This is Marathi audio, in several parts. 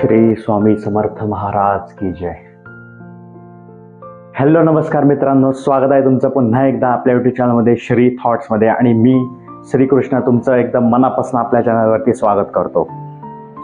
श्री स्वामी समर्थ महाराज की जय. हॅलो नमस्कार मित्रांनो. स्वागत आहे तुमचं पुन्हा एकदा आपल्या युट्यूब चॅनलमध्ये श्री थॉट्समध्ये आणि मी श्रीकृष्ण तुमचं एकदम मनापासून आपल्या चॅनलवरती स्वागत करतो.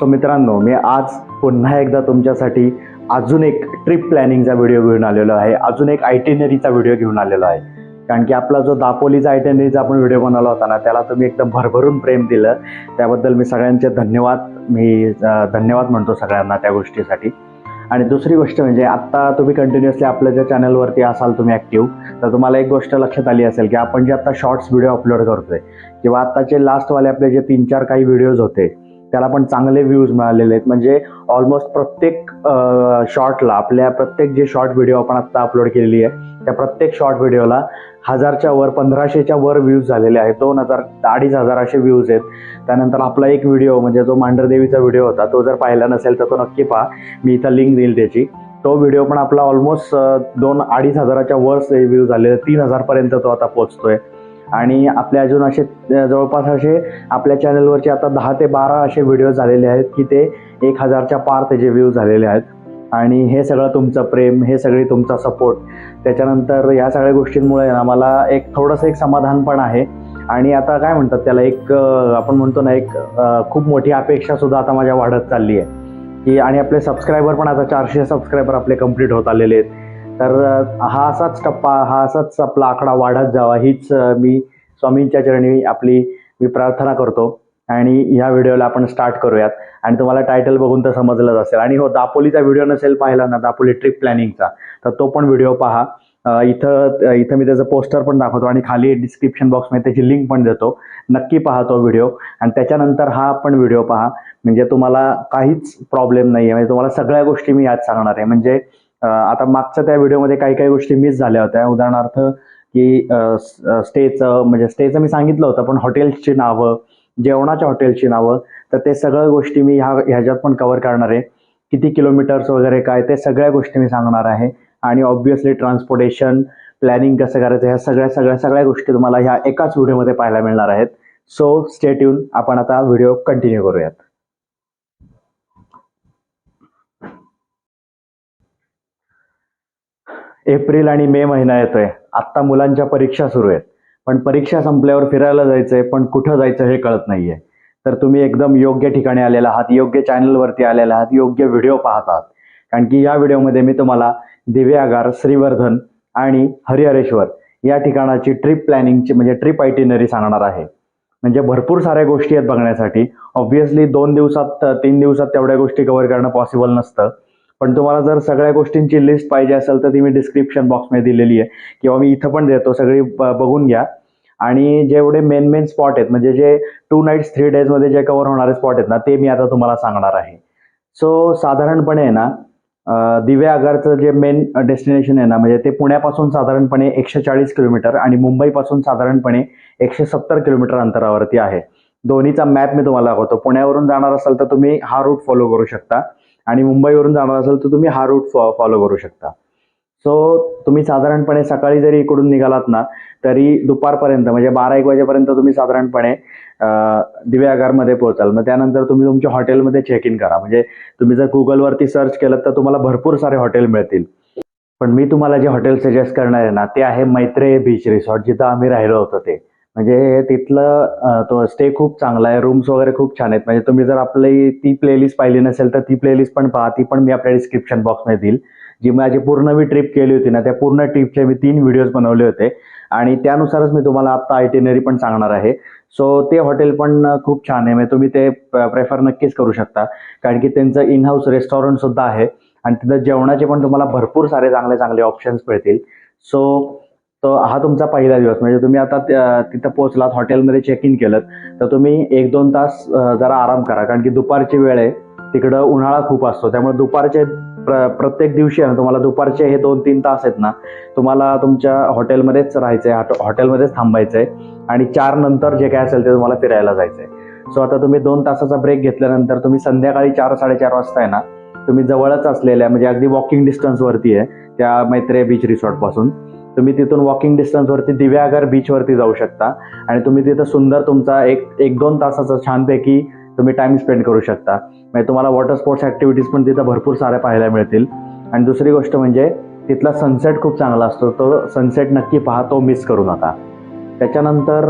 तो मित्रांनो मी आज पुन्हा एकदा तुमच्यासाठी अजून एक ट्रिप प्लॅनिंगचा व्हिडिओ घेऊन आलेलो आहे. अजून एक आयटिनरीचा व्हिडिओ घेऊन आलेलो आहे. कारण की आपला जो दापोलीचा आयटिनरीचा आपण व्हिडिओ बनवला होता ना त्याला तुम्ही एकदम भरभरून प्रेम दिलं. त्याबद्दल मी सगळ्यांचे धन्यवाद. मी धन्यवाद म्हणतो सगळ्यांना त्या गोष्टीसाठी. आणि दुसरी गोष्ट म्हणजे आत्ता तुम्ही कंटिन्युअसली आपल्या ज्या चॅनलवरती असाल तुम्ही ॲक्टिव्ह तर तुम्हाला एक गोष्ट लक्षात आली असेल की आपण जे आत्ता शॉर्ट्स व्हिडिओ अपलोड करतोय किंवा आत्ताचे लास्टवाले आपले जे तीन चार काही व्हिडिओज होते त्याला पण चांगले व्ह्यूज मिळालेले आहेत. म्हणजे ऑलमोस्ट प्रत्येक शॉर्टला आपल्या प्रत्येक जे शॉर्ट व्हिडिओ आपण आत्ता अपलोड केलेली आहे त्या प्रत्येक शॉर्ट व्हिडिओला हजारच्या वर पंधराशेच्या वर व्ह्यूज झालेले आहेत. दोन हजार अडीच हजार असे व्ह्यूज आहेत. त्यानंतर आपला एक व्हिडिओ म्हणजे जो मांढरदेवीचा व्हिडिओ होता तो जर पाहिला नसेल तर तो नक्की पहा. मी इथं लिंक देईल त्याची. तो व्हिडिओ पण आपला ऑलमोस्ट दोन अडीच हजाराच्या वर व्ह्यूज झालेले तीन हजारपर्यंत तो आता पोचतोय आणि आपले अजून असे जवळपास असे आपल्या चॅनलवरचे आता दहा ते बारा असे व्हिडिओ झालेले आहेत की ते एक हजारच्या पार त्याचे व्ह्यू झालेले आहेत. आणि हे सगळं तुमचं प्रेम हे सगळी तुमचा सपोर्ट त्याच्यानंतर या सगळ्या गोष्टींमुळे ना मला एक थोडंसं एक समाधान पण आहे. आणि आता काय म्हणतात त्याला एक आपण म्हणतो ना एक खूप मोठी अपेक्षा सुद्धा आता माझ्या वाढत चालली आहे. की आणि आपले सबस्क्रायबर पण आता चारशे सबस्क्रायबर आपले कंप्लीट होत आलेले आहेत. तर हा असाच टप्पा हा असाच आपला आकडा वाढत जावा हीच मी स्वामींच्या चरणी आपली मी प्रार्थना करतो. आणि ह्या व्हिडिओला आपण स्टार्ट करूयात. आणि तुम्हाला टायटल बघून तर समजलंच असेल. आणि हो दापोलीचा व्हिडिओ नसेल पाहिला ना दापोली ट्रिप प्लॅनिंगचा तर तो पण व्हिडिओ पहा. इथं इथं मी त्याचं पोस्टर पण दाखवतो आणि खाली डिस्क्रिप्शन बॉक्समध्ये त्याची लिंक पण देतो. नक्की पहा तो व्हिडिओ. आणि त्याच्यानंतर हा पण व्हिडिओ पहा. म्हणजे तुम्हाला काहीच प्रॉब्लेम नाही आहे म्हणजे तुम्हाला सगळ्या गोष्टी मी याच सांगणार आहे. म्हणजे आता मागच्या त्या व्हिडिओमध्ये काही काही गोष्टी मिस झाल्या होत्या. उदाहरणार्थ की स्टेचं म्हणजे स्टेचं मी सांगितलं होतं पण हॉटेल्सची नावं जेवणाच्या हॉटेलची नावं तर ते सगळ्या गोष्टी मी ह्या ह्याच्यात पण कव्हर करणार आहे. किती किलोमीटर्स वगैरे काय ते सगळ्या गोष्टी मी सांगणार आहे. आणि ऑब्विसली ट्रान्सपोर्टेशन प्लॅनिंग कसं करायचं ह्या सगळ्या सगळ्या सगळ्या गोष्टी तुम्हाला ह्या एकाच व्हिडिओमध्ये पाहायला मिळणार आहेत. सो स्टेट येऊन आपण आता व्हिडिओ कंटिन्यू करूयात. एप्रिल आणि मे महिना येतोय. आत्ता मुलांच्या परीक्षा सुरू आहेत. पण परीक्षा संपल्यावर फिरायला जायचंय पण कुठं जायचं हे कळत नाहीये. तर तुम्ही एकदम योग्य ठिकाणी आलेला आहात योग्य चॅनलवरती आलेला आहात योग्य व्हिडिओ पाहत आहात. कारण की या व्हिडिओमध्ये मी तुम्हाला दिव्यागार श्रीवर्धन आणि हरिहरेश्वर या ठिकाणाची ट्रिप प्लॅनिंगची म्हणजे ट्रिप आयटिनरी सांगणार आहे. म्हणजे भरपूर साऱ्या गोष्टी आहेत बघण्यासाठी. ऑब्व्हियसली दोन दिवसात तीन दिवसात तेवढ्या गोष्टी कव्हर करणं पॉसिबल नसतं. पण तुम्हाला जर सगळ्या गोष्टींची लिस्ट पाहिजे असेल तर ती मी डिस्क्रिप्शन बॉक्समध्ये दिलेली आहे. किंवा मी इथं पण देतो सगळी बघून घ्या. आणि जेवढे मेन मेन स्पॉट आहेत म्हणजे जे टू नाईट्स थ्री डेजमध्ये जे कव्हर होणारे स्पॉट आहेत ना ते मी आता तुम्हाला सांगणार आहे. सो साधारणपणे आहे ना अं, दिव्या आगारचं जे मेन डेस्टिनेशन आहे ना म्हणजे ते पुण्यापासून साधारणपणे एकशे चाळीस किलोमीटर आणि मुंबईपासून साधारणपणे एकशे सत्तर किलोमीटर अंतरावरती आहे. दोन्हीचा मॅप मी तुम्हाला दाखवतो. पुण्यावरून जाणार असाल तर तुम्ही हा रूट फॉलो करू शकता. आणि मुंबईवरून जाणार असाल तर तुम्ही हा रूट फॉलो करू शकता. सो तुम्ही साधारणपणे सकाळी जरी इकडून निघालात ना तरी दुपारपर्यंत म्हणजे बारा एक वाजेपर्यंत तुम्ही साधारणपणे दिव्यागारमध्ये पोहोचाल. मग त्यानंतर तुम्ही तुमच्या हॉटेलमध्ये चेक इन करा. म्हणजे तुम्ही जर गुगलवरती सर्च केलं तर तुम्हाला भरपूर सारे हॉटेल मिळतील. पण मी तुम्हाला जे हॉटेल सजेस्ट करणार आहे ना ते आहे मैत्रेय बीच रिसॉर्ट जिथं आम्ही राहिलो होतो ते. म्हणजे तिथलं तो स्टे खूप चांगला आहे. रूम्स वगैरे खूप छान आहेत. म्हणजे तुम्ही जर आपली ती प्लेलिस्ट पाहिली नसेल तर ती प्लेलिस्ट पण पहा. ती पण मी आपल्या डिस्क्रिप्शन बॉक्समध्ये देईल. जी माझी पूर्ण मी ट्रिप केली होती ना त्या पूर्ण ट्रिपचे मी तीन व्हिडिओज बनवले होते. आणि त्यानुसारच मी तुम्हाला आत्ता आयटिनरी पण सांगणार आहे. सो ते हॉटेल पण खूप छान आहे. म्हणजे तुम्ही ते प्रेफर नक्कीच करू शकता. कारण की त्यांचं इन हाऊस रेस्टॉरंट सुद्धा आहे. आणि तिथं जेवणाचे पण तुम्हाला भरपूर सारे चांगले चांगले ऑप्शन्स मिळतील. सो तो हा तुमचा पहिला दिवस. म्हणजे तुम्ही आता तिथं पोहोचलात हॉटेलमध्ये चेक इन केलं तर तुम्ही एक दोन तास जरा आराम करा. कारण की दुपारची वेळ आहे. तिकडं उन्हाळा खूप असतो. त्यामुळे दुपारचे प्र प्रत्येक दिवशी आहे ना तुम्हाला दुपारचे हे दोन तीन तास आहेत ना तुम्हाला तुमच्या हॉटेलमध्येच राहायचं आहे हॉटेलमध्येच थांबायचं आहे आणि चार नंतर जे काय असेल ते तुम्हाला फिरायला जायचं आहे सो आता तुम्ही दोन तासाचा ब्रेक घेतल्यानंतर तुम्ही संध्याकाळी चार साडेचार वाजता आहे ना तुम्ही जवळच असलेल्या म्हणजे अगदी वॉकिंग डिस्टन्सवरती आहे त्या मैत्रे बीच रिसॉर्टपासून तुम्ही तिथून वॉकिंग डिस्टन्सवरती दिव्यागर बीचवरती जाऊ शकता. आणि तुम्ही तिथं सुंदर तुमचा एक एक दोन तासाचा छानपैकी तुम्ही टाइम स्पेंड करू शकता. म्हणजे तुम्हाला वॉटर स्पोर्ट्स ॲक्टिव्हिटीज पण तिथं भरपूर साऱ्या पाहायला मिळतील. आणि दुसरी गोष्ट म्हणजे तिथला सनसेट खूप चांगला असतो. तो सनसेट नक्की पहा तो मिस करू नका. त्याच्यानंतर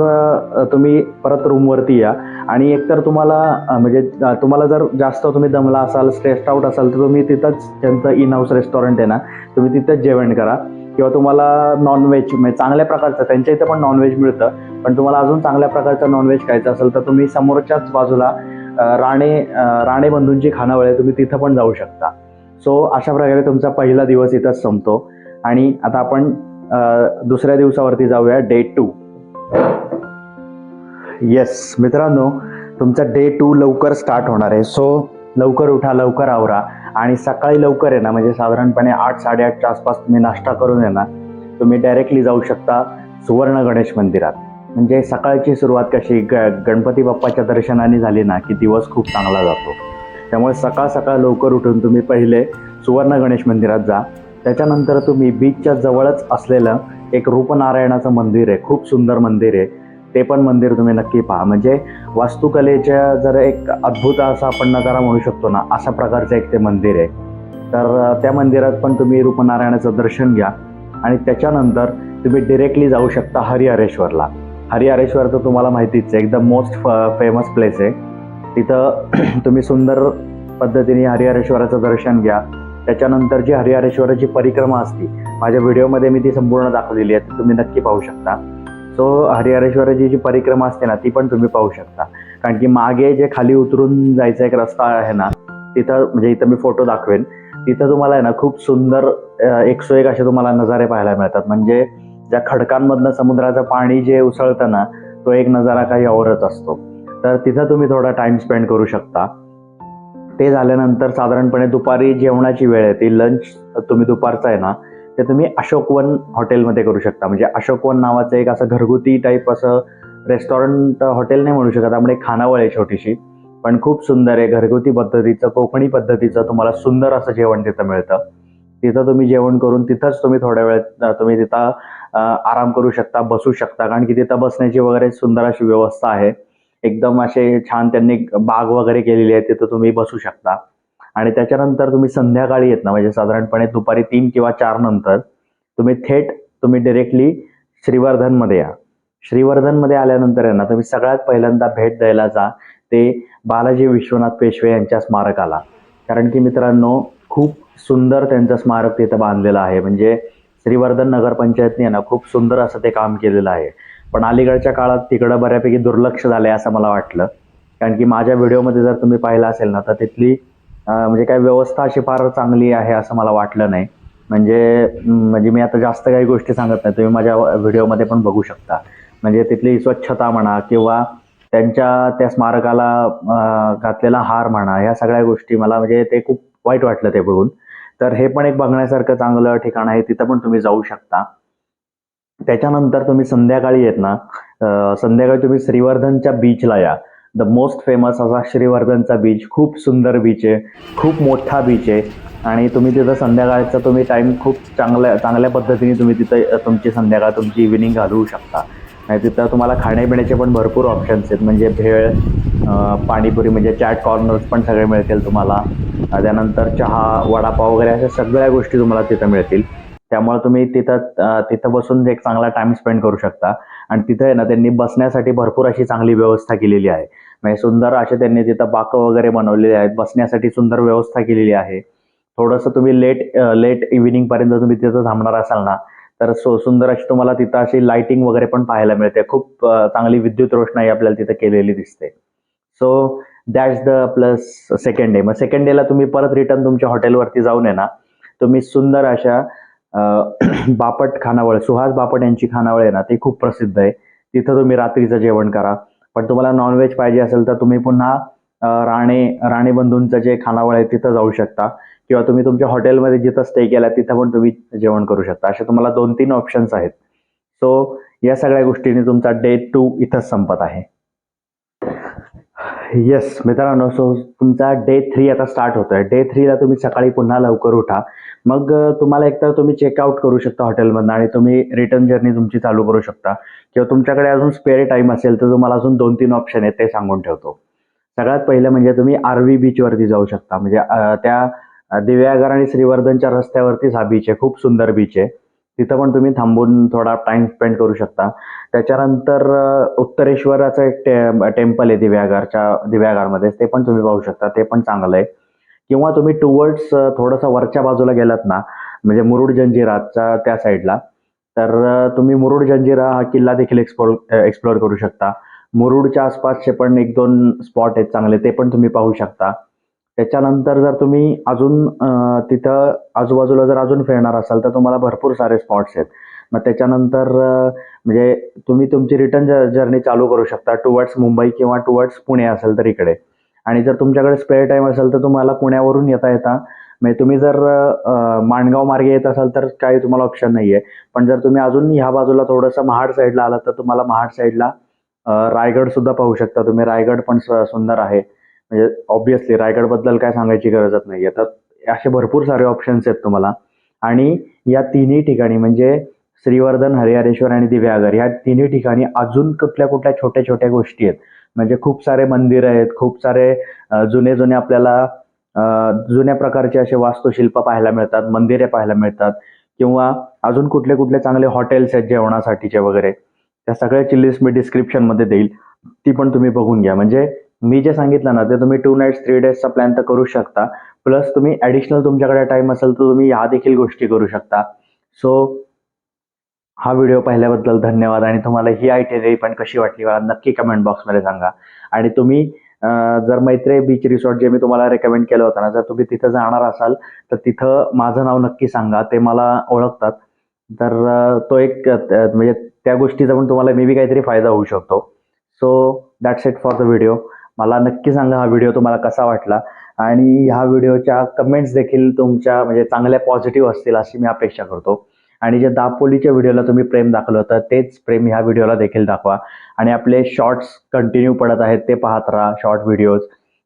तुम्ही परत रूमवरती या. आणि एकतर तुम्हाला म्हणजे तुम्हाला जर जास्त तुम्ही दमला असाल स्ट्रेस्ड आउट असाल तर तुम्ही तिथंच त्यांचं इन हाऊस रेस्टॉरंट आहे ना तुम्ही तिथंच जेवण करा. किंवा तुम्हाला नॉनव्हेज म्हणजे चांगल्या प्रकारचं त्यांच्या इथं पण नॉनव्हेज मिळतं पण तुम्हाला अजून चांगल्या प्रकारचं नॉनव्हेज खायचं असेल तर तुम्ही समोरच्याच बाजूला राणे राणे बंधूंची खानावळ आहे तुम्ही तिथं पण जाऊ शकता. सो अशा प्रकारे तुमचा पहिला दिवस इथंच संपतो. आणि आता आपण दुसऱ्या दिवसावरती जाऊया डे टू येस मित्रांनो तुमचा डे टू लवकर स्टार्ट होणार आहे. सो लवकर उठा लवकर आवरा. आणि सकाळी लवकर आहे ना म्हणजे साधारणपणे आठ साडेआठच्या आसपास तुम्ही नाश्ता करून आहे ना तुम्ही डायरेक्टली जाऊ शकता सुवर्ण गणेश मंदिरात. म्हणजे सकाळची सुरुवात कशी ग गणपती बाप्पाच्या दर्शनाने झाली ना की दिवस खूप चांगला जातो. त्यामुळे सकाळ सकाळ लवकर उठून तुम्ही पहिले सुवर्ण गणेश मंदिरात जा. त्याच्यानंतर तुम्ही बीचच्या जवळच असलेलं एक रूपनारायणाचं मंदिर आहे खूप सुंदर मंदिर आहे. ते पण मंदिर तुम्ही नक्की पहा. म्हणजे वास्तुकलेच्या जर एक अद्भुत असा आपण नजारा म्हणू शकतो ना अशा प्रकारचं एक ते मंदिर आहे. तर त्या मंदिरात पण तुम्ही रूपनारायणाचं दर्शन घ्या. आणि त्याच्यानंतर तुम्ही डिरेक्टली जाऊ शकता हरिहरेश्वरला. हरिहरेश्वर तर तुम्हाला माहितीच आहे एकदम मोस्ट फेमस प्लेस आहे. तिथं तुम्ही सुंदर पद्धतीने हरिहरेश्वराचं दर्शन घ्या. त्याच्यानंतर जी हरिहरेश्वराची परिक्रमा असते माझ्या व्हिडिओमध्ये मी ती संपूर्ण दाखवलेली आहे ती तुम्ही नक्की पाहू शकता. सो हरिहरेश्वराची जी परिक्रमा असते ना ती पण तुम्ही पाहू शकता. कारण की मागे जे खाली उतरून जायचा एक रस्ता आहे ना तिथं म्हणजे इथं मी फोटो दाखवेन. तिथं तुम्हाला आहे ना खूप सुंदर एकसो एक असे तुम्हाला नजारे पाहायला मिळतात. म्हणजे ज्या खडकांमधनं समुद्राचं पाणी जे उसळतं ना तो एक नजारा काही औरच असतो. तर तिथं तुम्ही थोडा टाइम स्पेंड करू शकता. ते झाल्यानंतर साधारणपणे दुपारी जेवणाची वेळ आहे. ती लंच तुम्ही दुपारचा आहे ना ते तुम्ही अशोकवन हॉटेलमध्ये करू शकता. म्हणजे अशोकवन नावाचं एक असं घरगुती टाईप असं रेस्टॉरंट हॉटेल नाही म्हणू शकत आपण एक खानावळ आहे छोटीशी. पण खूप सुंदर आहे घरगुती पद्धतीचं कोकणी पद्धतीचं तुम्हाला सुंदर असं जेवण तिथं मिळतं. तिथं तुम्ही जेवण करून तिथंच तुम्ही थोड्या वेळ तुम्ही तिथं आराम करू शकता बसू शकता. कारण की तिथं बसण्याची वगैरे सुंदर अशी व्यवस्था आहे. एकदम असे छान त्यांनी बाग वगैरे केलेली आहे तिथं तुम्ही बसू शकता. आणि त्याच्यानंतर तुम्ही संध्याकाळी येत ना म्हणजे साधारणपणे दुपारी तीन किंवा चार नंतर तुम्ही थेट तुम्ही डिरेक्टली श्रीवर्धनमध्ये या. श्रीवर्धनमध्ये आल्यानंतर यांना तुम्ही सगळ्यात पहिल्यांदा भेट द्यायला जा. ते बालाजी विश्वनाथ पेशवे यांच्या स्मारकाला. कारण की मित्रांनो खूप सुंदर त्यांचं स्मारक तिथं बांधलेलं आहे. म्हणजे श्रीवर्धन नगरपंचायतने ना खूप सुंदर असं ते काम केलेलं आहे. पण अलीकडच्या काळात तिकडं बऱ्यापैकी दुर्लक्ष झालं आहे असं मला वाटलं. कारण की माझ्या व्हिडिओमध्ये जर तुम्ही पाहिलं असेल ना तर तिथली म्हणजे काय व्यवस्था अशी फार चांगली आहे असं मला वाटलं नाही. म्हणजे म्हणजे मी आता जास्त काही गोष्टी सांगत नाही. तुम्ही माझ्या व्हिडिओमध्ये पण बघू शकता. म्हणजे तिथली स्वच्छता म्हणा किंवा त्यांच्या त्या स्मारकाला घातलेला हार म्हणा ह्या सगळ्या गोष्टी मला म्हणजे ते खूप वाईट वाटलं ते बघून. तर हे पण एक बघण्यासारखं चांगलं ठिकाण आहे. तिथं पण तुम्ही जाऊ शकता. त्याच्यानंतर तुम्ही संध्याकाळी येत ना. संध्याकाळी तुम्ही श्रीवर्धनच्या बीचला या. द मोस्ट फेमस असा श्रीवर्धनचा बीच खूप सुंदर बीच आहे खूप मोठा बीच आहे. आणि तुम्ही तिथं संध्याकाळचा तुम्ही टाईम खूप चांगल्या चांगल्या पद्धतीने तुम्ही तिथं तुमची संध्याकाळ तुमची इव्हिनिंग घालवू शकता. आणि तिथं तुम्हाला खाण्यापिण्याचे पण भरपूर ऑप्शन्स आहेत. म्हणजे भेळ पाणीपुरी म्हणजे चॅट कॉर्नर्स पण सगळे मिळतील तुम्हाला. त्यानंतर चहा वडापाव वगैरे अशा सगळ्या गोष्टी तुम्हाला तिथं मिळतील. त्यामुळे तुम्ही तिथं तिथं बसून एक चांगला टाईम स्पेंड करू शकता. आणि तिथं आहे ना त्यांनी बसण्यासाठी भरपूर अशी चांगली व्यवस्था केलेली आहे. म्हणजे सुंदर असे त्यांनी तिथं बाकं वगैरे बनवलेले आहेत. बसण्यासाठी सुंदर व्यवस्था केलेली आहे. थोडंसं तुम्ही लेट लेट इव्हिनिंगपर्यंत तुम्ही तिथं थांबणार असाल ना तर सो सुंदर अशी तुम्हाला तिथं अशी लाइटिंग वगैरे पण पाहायला मिळते. खूप चांगली विद्युत रोषणाई आपल्याला तिथं केलेली दिसते. So that's the plus second day मग सेकंड डेला तुम्ही परत रिटर्न तुमच्या हॉटेलवरती जाऊन आहे ना तुम्ही सुंदर अशा बापट खानावळ सुहास बापट यांची खानावळ आहे ना ती खूप प्रसिद्ध आहे. तिथं तुम्ही रात्रीचं जेवण करा. पण तुम्हाला नॉनव्हेज पाहिजे असेल तर तुम्ही पुन्हा राणे राणे बंधूंचं जे खानावळ आहे तिथं जाऊ शकता. किंवा तुम्ही तुमच्या हॉटेलमध्ये जिथं स्टे केला तिथं पण तुम्ही जेवण करू शकता. असे तुम्हाला दोन तीन ऑप्शन्स आहेत. सो या सगळ्या गोष्टींनी तुमचा डे टू इथंच संपत आहे. येस मित्रांनो सो तुमचा डे थ्री आता स्टार्ट होतोय. डे थ्रीला तुम्ही सकाळी पुन्हा लवकर उठा. मग तुम्हाला एकतर तुम्ही चेकआउट करू शकता हॉटेलमधनं आणि तुम्ही रिटर्न जर्नी तुमची चालू करू शकता. किंवा तुमच्याकडे अजून स्पेअर टाईम असेल तर तुम्हाला अजून दोन तीन ऑप्शन आहेत ते सांगून ठेवतो. सगळ्यात पहिलं म्हणजे तुम्ही आरवी बीचवरती जाऊ शकता. म्हणजे त्या दिव्यागर आणि श्रीवर्धनच्या रस्त्यावरतीच हा बीच आहे. खूप सुंदर बीच आहे. तिथं पण तुम्ही थांबून थोडा टाइम स्पेंड करू शकता. त्याच्यानंतर उत्तरेश्वराचं एक टे टेम्पल आहे दिव्यागारच्या दिव्यागारमध्ये. ते पण तुम्ही पाहू शकता. ते पण चांगलं आहे. किंवा तुम्ही टुवर्ड्स थोडंसं वरच्या बाजूला गेलात ना म्हणजे मुरुड जंजिराच्या त्या साईडला तर तुम्ही मुरुड जंजिरा हा किल्ला देखील एक्सप्लोर एक्सप्लोअर करू शकता. मुरुडच्या आसपासचे पण एक दोन स्पॉट आहेत चांगले ते पण तुम्ही पाहू शकता. त्याच्यानंतर जर तुम्ही अजून तिथं आजूबाजूला जर अजून फिरणार असाल तर तुम्हाला भरपूर सारे स्पॉट्स आहेत. मग त्याच्यानंतर म्हणजे तुम्ही तुमची रिटर्न जर्नी चालू करू शकता टुवर्ड्स मुंबई किंवा टुवर्ड्स पुणे असेल तर इकडे. आणि जर तुमच्याकडे स्पेअर टाईम असेल तर तुम्हाला पुण्यावरून येता येता. म्हणजे तुम्ही जर माणगाव मार्गे येत असाल तर काही तुम्हाला ऑप्शन नाही आहे पण जर तुम्ही अजून ह्या बाजूला थोडंसं महाड साईडला आलात तर तुम्हाला महाड साईडला रायगडसुद्धा रायगड सुद्धा पाहू शकता तुम्ही. रायगड पण स- सुंदर आहे. म्हणजे ऑब्विसली रायगडबद्दल काय सांगायची गरजच नाही आहे तर असे भरपूर सारे ऑप्शन्स आहेत तुम्हाला. आणि या तिन्ही ठिकाणी म्हणजे श्रीवर्धन हरिहरेश्वर आणि दिव्यागर या तिन्ही ठिकाणी अजून कुठल्या कुठल्या छोट्या छोट्या गोष्टी आहेत? म्हणजे खूप सारे मंदिर आहेत खूप सारे जुने जुने आपल्याला जुन्या प्रकारचे असे वास्तुशिल्प पाहायला मिळतात मंदिरे पाहायला मिळतात किंवा अजून कुठले कुठले चांगले हॉटेल्स आहेत जेवणासाठीचे वगैरे. त्या सगळ्याची लिस्ट मी डिस्क्रिप्शनमध्ये देईल. ती पण तुम्ही बघून घ्या. म्हणजे मी जे सांगितलं ना ते तुम्ही टू नाईट्स थ्री डेजचा प्लॅन तर करू शकता. प्लस तुम्ही ॲडिशनल तुमच्याकडे टाईम असेल तर तुम्ही ह्या देखील गोष्टी करू शकता. सो हा व्हिडिओ पाहिल्याबद्दल धन्यवाद आणि तुम्हाला ही आयटेनरी पण कशी वाटली मला नक्की कमेंट बॉक्समध्ये सांगा. आणि तुम्ही जर मैत्रे बीच रिसॉर्ट जे मी तुम्हाला रेकमेंड केलं होतं ना जर तुम्ही तिथं जाणार असाल तर तिथं माझं नाव नक्की सांगा. ते मला ओळखतात. तर तो एक म्हणजे त्या गोष्टीचा पण तुम्हाला मे बी काहीतरी फायदा होऊ शकतो. So that's it for the video मला नक्की सांगा हा व्हिडिओ तुम्हाला कसा वाटला. आणि ह्या व्हिडिओच्या कमेंट्स देखील तुमच्या म्हणजे चांगल्या पॉझिटिव्ह असतील अशी मी अपेक्षा करतो. आणि जे दापोलीच्या व्हिडिओला तुम्ही प्रेम दाखवलं होतं तेच प्रेम ह्या व्हिडिओला देखील दाखवा. आणि आपले शॉर्ट्स कंटिन्यू पडत आहेत ते पाहत राहा शॉर्ट व्हिडिओज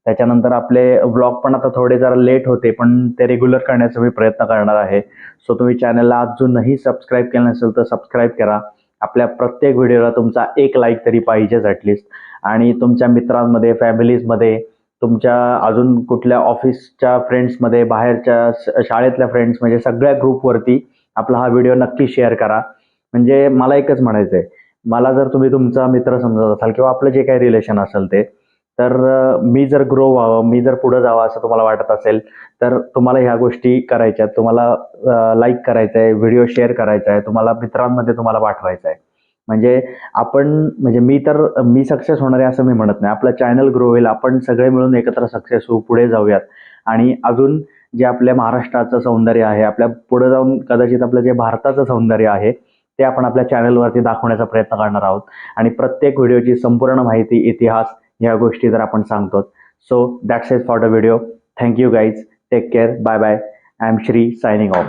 त्याच्यानंतर आपले व्लॉग पण आता थोडे जरा लेट होते पण ते रेग्युलर करण्याचा मी प्रयत्न करणार आहे. सो तुम्ही चॅनलला अजूनही सबस्क्राईब केलं नसेल तर सबस्क्राईब करा. आपल्या प्रत्येक व्हिडिओला तुमचा एक लाईक तरी पाहिजेच ॲटलिस्ट आणि तुमच्या मित्रांमध्ये फॅमिलीजमध्ये तुमच्या अजून कुठल्या ऑफिसच्या फ्रेंड्समध्ये बाहेरच्या शाळेतल्या फ्रेंड्स म्हणजे सगळ्या ग्रुपवरती आपला हा व्हिडिओ नक्की शेअर करा. म्हणजे मला एकच म्हणायचं आहे मला जर तुम्ही तुमचा मित्र समजत असाल किंवा आपलं जे काही रिलेशन असेल ते तर मी जर ग्रो व्हावं मी जर पुढं जावं असं तुम्हाला वाटत असेल तर तुम्हाला ह्या गोष्टी करायच्या आहेत. तुम्हाला लाईक करायचं आहे व्हिडिओ शेअर करायचा आहे तुम्हाला मित्रांमध्ये तुम्हाला पाठवायचं आहे म्हणजे आपण म्हणजे मी तर मी सक्सेस होणार आहे असं मी म्हणत नाही. आपलं चॅनल ग्रो होईल आपण सगळे मिळून एकत्र सक्सेस होऊ पुढे जाऊयात. आणि अजून जे आपल्या महाराष्ट्राचं सौंदर्य आहे आपल्या पुढे जाऊन कदाचित आपलं जे भारताचं सौंदर्य आहे ते आपण आपल्या चॅनलवरती दाखवण्याचा प्रयत्न करणार आहोत. आणि प्रत्येक व्हिडिओची संपूर्ण माहिती इतिहास ह्या गोष्टी तर आपण सांगतो so that's is for the video thank you guys take care bye bye I am Shri signing off